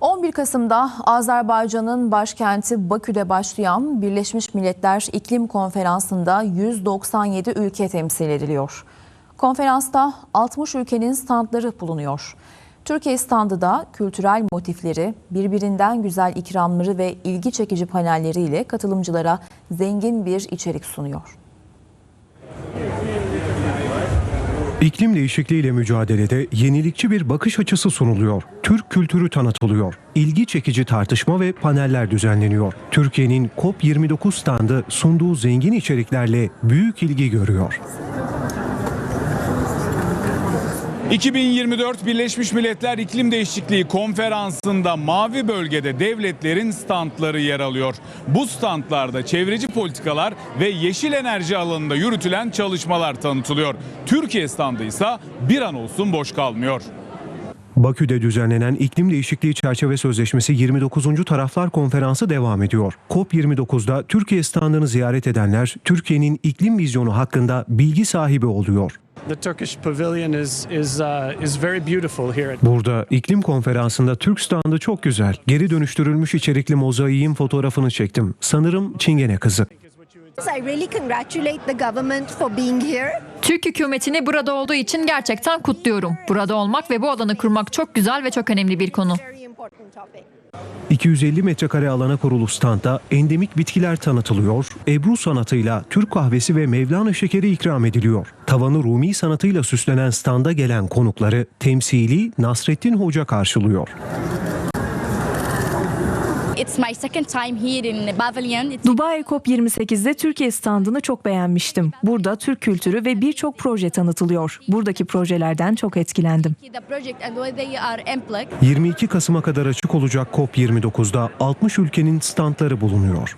11 Kasım'da Azerbaycan'ın başkenti Bakü'de başlayan Birleşmiş Milletler İklim Konferansı'nda 197 ülke temsil ediliyor. Konferansta 60 ülkenin standları bulunuyor. Türkiye standı da kültürel motifleri, birbirinden güzel ikramları ve ilgi çekici panelleriyle katılımcılara zengin bir içerik sunuyor. İklim değişikliğiyle mücadelede yenilikçi bir bakış açısı sunuluyor. Türk kültürü tanıtılıyor. İlgi çekici tartışma ve paneller düzenleniyor. Türkiye'nin COP29 standı sunduğu zengin içeriklerle büyük ilgi görüyor. 2024 Birleşmiş Milletler İklim Değişikliği Konferansı'nda Mavi Bölgede devletlerin standları yer alıyor. Bu standlarda çevreci politikalar ve yeşil enerji alanında yürütülen çalışmalar tanıtılıyor. Türkiye standı ise bir an olsun boş kalmıyor. Bakü'de düzenlenen İklim Değişikliği Çerçeve Sözleşmesi 29. Taraflar Konferansı devam ediyor. COP29'da Türkiye standını ziyaret edenler Türkiye'nin iklim vizyonu hakkında bilgi sahibi oluyor. The Turkish pavilion is is uh, is very beautiful here. At Burada iklim konferansında Türk standı çok güzel. Geri dönüştürülmüş içerikli mozaiğin fotoğrafını çektim. Sanırım Çingene kızı. I really congratulate the government for being here. Türk hükümetini burada olduğu için gerçekten kutluyorum. Burada olmak ve bu alanı kurmak çok güzel ve çok önemli bir konu. Very important topic. 250 metrekare alana kurulu standa endemik bitkiler tanıtılıyor, Ebru sanatıyla Türk kahvesi ve Mevlana şekeri ikram ediliyor. Tavanı Rumi sanatıyla süslenen standa gelen konukları temsili Nasrettin Hoca karşılıyor. It's my second time here in pavilion. It's Dubai COP28'de Türkiye standını çok beğenmiştim. Burada Türk kültürü ve birçok proje tanıtılıyor. Buradaki projelerden çok etkilendim. the project and where they are unplugged. 22 Kasım'a kadar açık olacak COP29'da 60 ülkenin standları bulunuyor.